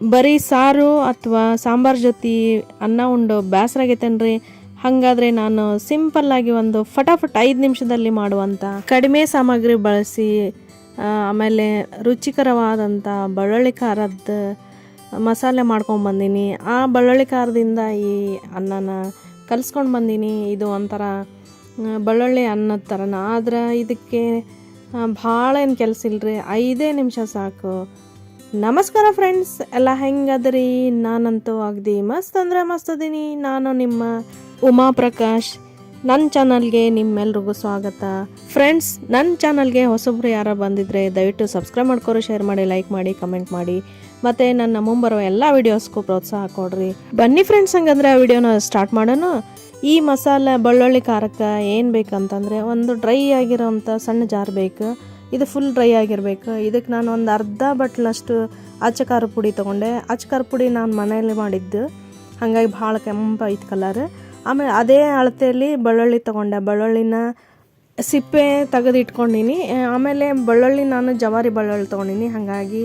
ಬರೀ ಸಾರು ಅಥವಾ ಸಾಂಬಾರ್ ಜೊತೆ ಅನ್ನ ಉಂಡು ಬೇಸರಾಗೈತೇನ್ರಿ ಹಾಗಾದ್ರೆ ನಾನು ಸಿಂಪಲ್ ಆಗಿ ಒಂದು ಫಟಾಫಟ್ ಐದು ನಿಮಿಷದಲ್ಲಿ ಮಾಡುವಂಥ ಕಡಿಮೆ ಸಾಮಗ್ರಿ ಬಳಸಿ ಆಮೇಲೆ ರುಚಿಕರವಾದಂಥ ಬೆಳ್ಳುಳ್ಳಿ ಖಾರದ ಮಸಾಲೆ ಮಾಡ್ಕೊಂಡು ಬಂದೀನಿ. ಆ ಬಳ್ಳುಳ್ಳಿ ಖಾರದಿಂದ ಈ ಅನ್ನನ ಕಲಿಸ್ಕೊಂಡು ಬಂದೀನಿ. ಇದು ಒಂಥರ ಬಳ್ಳುಳ್ಳಿ ಅನ್ನದ ಥರನ ಆದ್ರೆ ಇದಕ್ಕೆ ಭಾಳ ಏನು ಕೆಲಸ ಇಲ್ರಿ? ಐದೇ ನಿಮಿಷ ಸಾಕು. ನಮಸ್ಕಾರ ಫ್ರೆಂಡ್ಸ್ ಎಲ್ಲ ಹೆಂಗದ್ರಿ? ನಾನಂತೂ ಅಗ್ದಿ ಮಸ್ತ್ ಅಂದ್ರೆ ಮಸ್ತ್ ಅದೀನಿ. ನಾನು ನಿಮ್ಮ ಉಮಾ ಪ್ರಕಾಶ್. ನನ್ನ ಚಾನಲ್ಗೆ ನಿಮ್ಮೆಲ್ರಿಗೂ ಸ್ವಾಗತ. ಫ್ರೆಂಡ್ಸ್ ನನ್ನ ಚಾನಲ್ಗೆ ಹೊಸಬ್ರು ಯಾರು ಬಂದಿದ್ರೆ ದಯವಿಟ್ಟು ಸಬ್ಸ್ಕ್ರೈಬ್ ಮಾಡ್ಕೊರಿ ಶೇರ್ ಮಾಡಿ ಲೈಕ್ ಮಾಡಿ ಕಮೆಂಟ್ ಮಾಡಿ. ಮತ್ತು ನನ್ನ ಮುಂಬರುವ ಎಲ್ಲ ವಿಡಿಯೋಸ್ಗೂ ಪ್ರೋತ್ಸಾಹ ಕೊಡ್ರಿ. ಬನ್ನಿ ಫ್ರೆಂಡ್ಸ್ ಹಂಗಂದ್ರೆ ಆ ವಿಡಿಯೋನ ಸ್ಟಾರ್ಟ್ ಮಾಡೋಣ. ಈ ಮಸಾಲೆ, ಬೆಳ್ಳುಳ್ಳಿ, ಖಾರಕ್ಕೆ ಏನು ಬೇಕಂತಂದರೆ ಒಂದು ಡ್ರೈ ಆಗಿರೋಂಥ ಸಣ್ಣ ಜಾರ್ ಬೇಕು. ಇದು ಫುಲ್ ಡ್ರೈ ಆಗಿರಬೇಕು. ಇದಕ್ಕೆ ನಾನು ಒಂದು ಅರ್ಧ ಬಟ್ಲಷ್ಟು ಅಚ್ಚ ಖಾರ ಪುಡಿ ತೊಗೊಂಡೆ. ಅಚ್ಚ ಖಾರ ಪುಡಿ ನಾನು ಮನೆಯಲ್ಲಿ ಮಾಡಿದ್ದು. ಹಾಗಾಗಿ ಭಾಳ ಕೆಂಪಾಯ್ತು ಕಲರ್ ಆಮೇಲೆ ಅದೇ ಅಳತೆಯಲ್ಲಿ ಬೆಳ್ಳುಳ್ಳಿ ತೊಗೊಂಡೆ. ಬೆಳ್ಳುಳ್ಳಿನ ಸಿಪ್ಪೆ ತೆಗೆದು ಇಟ್ಕೊಂಡಿನಿ ಆಮೇಲೆ ಬೆಳ್ಳುಳ್ಳಿ ನಾನು ಜವಾರಿ ಬೆಳ್ಳುಳ್ಳಿ ತೊಗೊಂಡಿನಿ. ಹಾಗಾಗಿ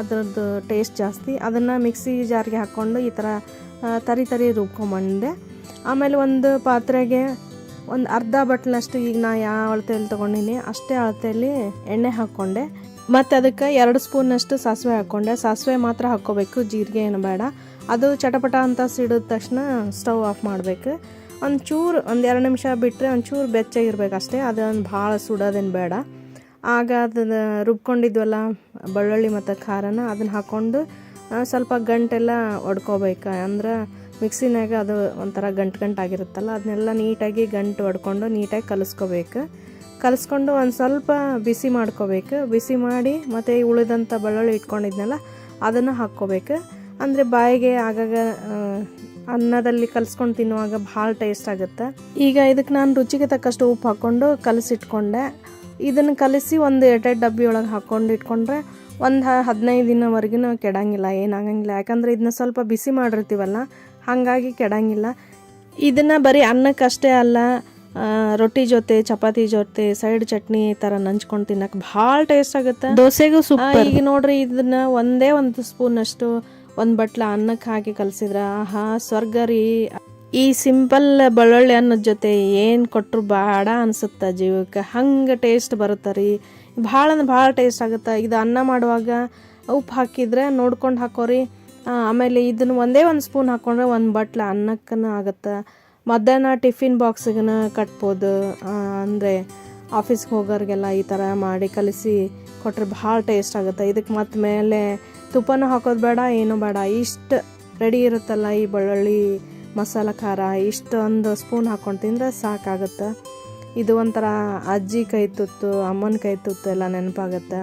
ಅದರದ್ದು ಟೇಸ್ಟ್ ಜಾಸ್ತಿ. ಅದನ್ನು ಮಿಕ್ಸಿ ಜಾರಿಗೆ ಹಾಕ್ಕೊಂಡು ಈ ಥರ ತರಿ ತರಿ ರುಬ್ಕೊಂಬಂದೆ ಆಮೇಲೆ ಒಂದು ಪಾತ್ರೆಗೆ ಒಂದು ಅರ್ಧ ಬಟ್ಲಷ್ಟು ಈಗ ನಾ ಯಾವ ಅಳತೆಯಲ್ಲಿ ತೊಗೊಂಡಿನಿ, ಅಷ್ಟೇ ಅಳತೆಯಲ್ಲಿ ಎಣ್ಣೆ ಹಾಕ್ಕೊಂಡೆ. ಮತ್ತು ಅದಕ್ಕೆ ಎರಡು ಸ್ಪೂನಷ್ಟು ಸಾಸಿವೆ ಹಾಕ್ಕೊಂಡೆ. ಸಾಸಿವೆ ಮಾತ್ರ ಹಾಕ್ಕೋಬೇಕು, ಜೀರಿಗೆ ಏನು ಬೇಡ. ಅದು ಚಟಪಟ ಅಂತ ಸಿಡಿದ ತಕ್ಷಣ ಸ್ಟವ್ ಆಫ್ ಮಾಡಬೇಕು. ಒಂಚೂರು, ಒಂದು ಎರಡು ನಿಮಿಷ ಬಿಟ್ಟರೆ ಒಂಚೂರು ಬೆಚ್ಚಗಿರ್ಬೇಕು ಅಷ್ಟೇ ಅದೊಂದು ಭಾಳ ಸುಡೋದೇನು ಬೇಡ. ಆಗ ಅದನ್ನು ರುಬ್ಕೊಂಡಿದ್ವಲ್ಲ, ಬೆಳ್ಳುಳ್ಳಿ ಮತ್ತು ಖಾರನ, ಅದನ್ನು ಹಾಕ್ಕೊಂಡು ಸ್ವಲ್ಪ ಗಂಟೆಲ್ಲ ಒಡ್ಕೋಬೇಕು. ಅಂದ್ರೆ ಮಿಕ್ಸಿನಾಗ ಅದು ಒಂಥರ ಗಂಟು ಗಂಟಾಗಿರುತ್ತಲ್ಲ, ಅದನ್ನೆಲ್ಲ ನೀಟಾಗಿ ಗಂಟು ಹೊಡ್ಕೊಂಡು ನೀಟಾಗಿ ಕಲಿಸ್ಕೋಬೇಕು. ಕಲಿಸ್ಕೊಂಡು ಒಂದು ಸ್ವಲ್ಪ ಬಿಸಿ ಮಾಡ್ಕೋಬೇಕು. ಬಿಸಿ ಮಾಡಿ ಮತ್ತು ಉಳಿದಂಥ ಬೆಳ್ಳುಳ್ಳಿ ಇಟ್ಕೊಂಡಿದ್ನಲ್ಲ, ಅದನ್ನು ಹಾಕ್ಕೋಬೇಕು. ಅಂದರೆ ಬಾಯಿಗೆ ಆಗಾಗ ಅನ್ನದಲ್ಲಿ ಕಲಿಸ್ಕೊಂಡು ತಿನ್ನುವಾಗ ಭಾಳ ಟೇಸ್ಟ್ ಆಗುತ್ತೆ. ಈಗ ಇದಕ್ಕೆ ನಾನು ರುಚಿಗೆ ತಕ್ಕಷ್ಟು ಉಪ್ಪು ಹಾಕ್ಕೊಂಡು ಕಲಸಿಟ್ಕೊಂಡೆ. ಇದನ್ನು ಕಲಿಸಿ ಒಂದು ಎರಡೆರಡು ಡಬ್ಬಿ ಒಳಗೆ ಹಾಕ್ಕೊಂಡು ಇಟ್ಕೊಂಡ್ರೆ ಒಂದು ಹದಿನೈದು ದಿನವರೆಗೂ ಕೆಡಂಗಿಲ್ಲ, ಏನಾಗಂಗಿಲ್ಲ. ಯಾಕಂದರೆ ಇದನ್ನ ಸ್ವಲ್ಪ ಬಿಸಿ ಮಾಡಿರ್ತೀವಲ್ಲ ಹಾಗಾಗಿ ಕೆಡಂಗಿಲ್ಲ. ಇದನ್ನು ಬರೀ ಅನ್ನಕ್ಕಷ್ಟೇ ಅಲ್ಲ ರೊಟ್ಟಿ ಜೊತೆ ಚಪಾತಿ ಜೊತೆ ಸೈಡ್ ಚಟ್ನಿ ಈ ಥರ ನಂಚ್ಕೊಂಡು ತಿನ್ನಕ್ಕೆ ಭಾಳ ಟೇಸ್ಟ್ ಆಗುತ್ತೆ. ದೋಸೆಗೂ ಸೂಪರ್ ಈಗ ನೋಡ್ರಿ ಇದನ್ನ ಒಂದೇ ಒಂದು ಸ್ಪೂನ್ ಅಷ್ಟು ಒಂದು ಬಟ್ಲ ಅನ್ನಕ್ಕೆ ಹಾಕಿ ಕಲಸಿದ್ರ ಆಹಾ ಸ್ವರ್ಗ ರೀ. ಈ ಸಿಂಪಲ್ ಬೆಳ್ಳುಳ್ಳಿ ಅನ್ನದ ಜೊತೆ ಏನು ಕೊಟ್ಟರು ಬಾಡ ಅನ್ಸುತ್ತೆ ಜೀವಕ್ಕೆ. ಹಂಗೆ ಟೇಸ್ಟ್ ಬರುತ್ತೆ ರೀ. ಭಾಳ ಅಂದ್ರೆ ಭಾಳ ಟೇಸ್ಟ್ ಆಗುತ್ತೆ? ಇದು ಅನ್ನ ಮಾಡುವಾಗ ಉಪ್ಪು ಹಾಕಿದ್ರೆ ನೋಡ್ಕೊಂಡು ಹಾಕೋರಿ. ಆಮೇಲೆ ಇದನ್ನು ಒಂದೇ ಒಂದು ಸ್ಪೂನ್ ಹಾಕ್ಕೊಂಡ್ರೆ ಒಂದು ಬಟ್ಲ ಅನ್ನಕ್ಕನ ಆಗುತ್ತೆ. ಮಧ್ಯಾಹ್ನ ಟಿಫಿನ್ ಬಾಕ್ಸಿಗನ ಕಟ್ಬೋದು. ಅಂದರೆ ಆಫೀಸ್ಗೆ ಹೋಗೋರಿಗೆಲ್ಲ ಈ ಥರ ಮಾಡಿ ಕಲಿಸಿ ಕೊಟ್ಟರೆ ಭಾಳ ಟೇಸ್ಟ್ ಆಗುತ್ತೆ. ಇದಕ್ಕೆ ಮತ್ತೆ ಮೇಲೆ ತುಪ್ಪನೂ ಹಾಕೋದು ಬೇಡ, ಏನೂ ಬೇಡ. ಇಷ್ಟು ರೆಡಿ ಇರುತ್ತಲ್ಲ ಈ ಬೆಳ್ಳುಳ್ಳಿ ಮಸಾಲ ಖಾರ ಇಷ್ಟೊಂದು ಸ್ಪೂನ್ ಹಾಕ್ಕೊಂಡು ತಿಂದರೆ ಸಾಕಾಗುತ್ತೆ. ಇದು ಒಂಥರ ಅಜ್ಜಿ ಕೈ ತುತ್ತು, ಅಮ್ಮನ ಕೈ ತುತ್ತು ಎಲ್ಲ ನೆನಪಾಗುತ್ತೆ.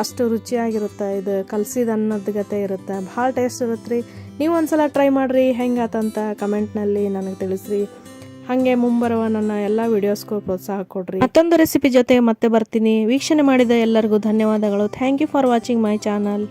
ಅಷ್ಟು ರುಚಿಯಾಗಿರುತ್ತೆ, ಇದು ಕಲಸಿದ ಅನ್ನದ ಗತೆ ಇರುತ್ತೆ. ಭಾಳ ಟೇಸ್ಟ್ ಇರುತ್ತೆ ರೀ. ನೀವು ಒಂದು ಸಲ ಟ್ರೈ ಮಾಡಿರಿ ಹೆಂಗಾತಂತ ಕಮೆಂಟ್ನಲ್ಲಿ ನನಗೆ ತಿಳಿಸ್ರಿ. ಹಾಗೆ ಮುಂಬರುವ ನನ್ನ ಎಲ್ಲ ವಿಡಿಯೋಸ್ಗೂ ಪ್ರೋತ್ಸಾಹ ಕೊಡ್ರಿ. ಮತ್ತೊಂದು ರೆಸಿಪಿ ಜೊತೆ ಮತ್ತೆ ಬರ್ತೀನಿ. ವೀಕ್ಷಣೆ ಮಾಡಿದ ಎಲ್ಲರಿಗೂ ಧನ್ಯವಾದಗಳು. Thank you for watching my channel